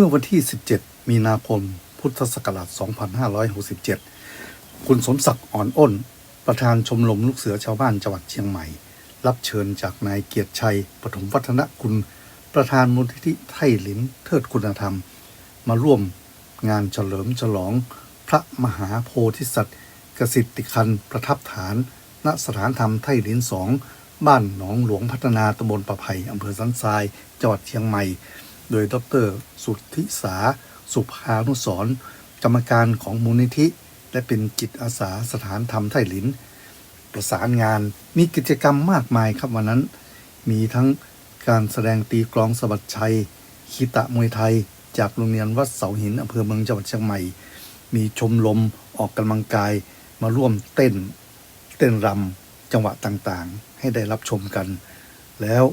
มื่อวันที่ 17 มีนาคม พุทธศักราช 2567 คุณสมศักดิ์อ่อนอ้น ประธานชมรมลูกเสือชาวบ้านจังหวัดเชียงใหม่ รับเชิญจากนายเกียรติชัย ปฐมวัฒนกุล ประธานมูลนิธิไทยหลินเทิดคุณธรรม มาร่วมงานเฉลิมฉลอง พระมหาโพธิสัตว์ กสิทธิคันประทับฐาน ณสถานธรรมไทยหลินสองบ้านหนองหลวงพัฒนาตำบลประไผ่อำเภอสันทรายจังหวัดเชียงใหม่ โดยดร สุทธิสา สุภานุสรกรรมการของมูลนิธิ และเป็นจิตอาสาสถานธรรมไทยหลิน ประสานงานมีกิจกรรมมากมายครับวันนั้น มีทั้งการแสดงตีกลองสะบัดชัยคีตะมวยไทย จากโรงเรียนวัดเสาหินอำเภอเมืองจังหวัดเชียงใหม่ มีชมรมออกกำลังกายมาร่วมเต้น เต้นรำจังหวะต่างๆ ให้ได้รับชมกัน แล้ว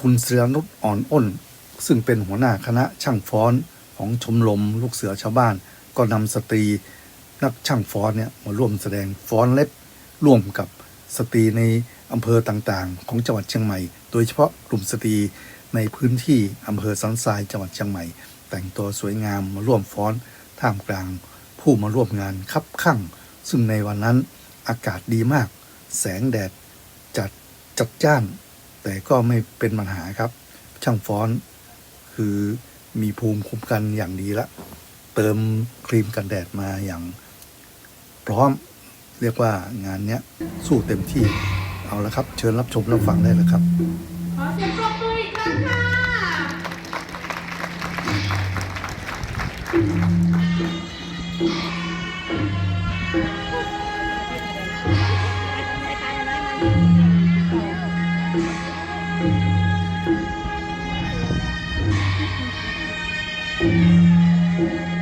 คุณเสือนุชอ่อนอ้น ซึ่งเป็นหัวหน้าคณะช่างฟ้อนของชมรมลูกเสือชาวบ้าน ก็นำสตรีนักช่างฟ้อนเนี่ยมาร่วมแสดงฟ้อนเล็บ ร่วมกับสตรีในอำเภอต่างๆ ของจังหวัดเชียงใหม่ โดยเฉพาะกลุ่มสตรีในพื้นที่อำเภอสันทรายจังหวัดเชียงใหม่ แต่งตัวสวยงามมาร่วมฟ้อนท่ามกลาง ผู้มาร่วมงานคับข้างซึ่งในวันนั้นอากาศดีมาก แสงแดดจัดจัดจ้าน แต่ก็ไม่เป็นปัญหาครับ ช่างฟ้อน คือมีภูมิคุ้มกันอย่างดีละ เติมครีมกันแดดมาอย่างพร้อมเรียกว่างานเนี้ยสู้เต็มที่เอาละครับ เชิญรับชมรับฟังได้เลยครับขอเสียงปรบมืออีกครั้งค่ะ ก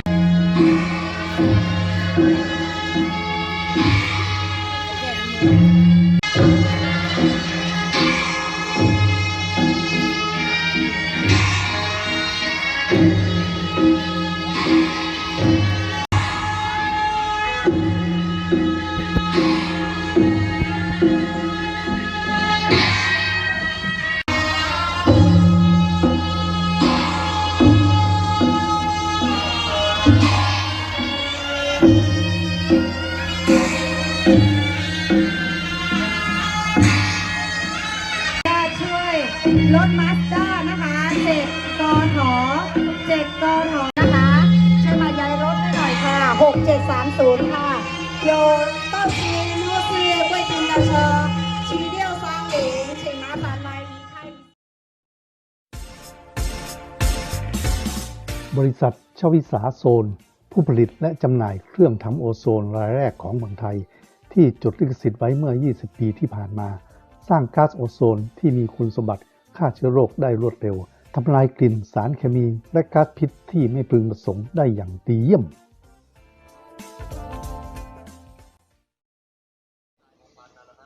รถมาสด้านะคะ เจ็ดกทเจ็ดกทนะ 730 ค่ะ有到时如果是贵宾的车7630请麻烦来离开บริษัทชวิสาโซน ผู้ผลิตและจำหน่ายเครื่องทำโอโซนรายแรกของเมืองไทย ที่จดลิขสิทธิ์ไว้เมื่อ 20 ปีที่ผ่านมา สร้างก๊าซโอโซนที่มีคุณสมบัติฆ่าเชื้อโรคได้รวดเร็วทำลายกลิ่นสารเคมีและก๊าซพิษที่ไม่พึงประสงค์ได้อย่างดีเยี่ยม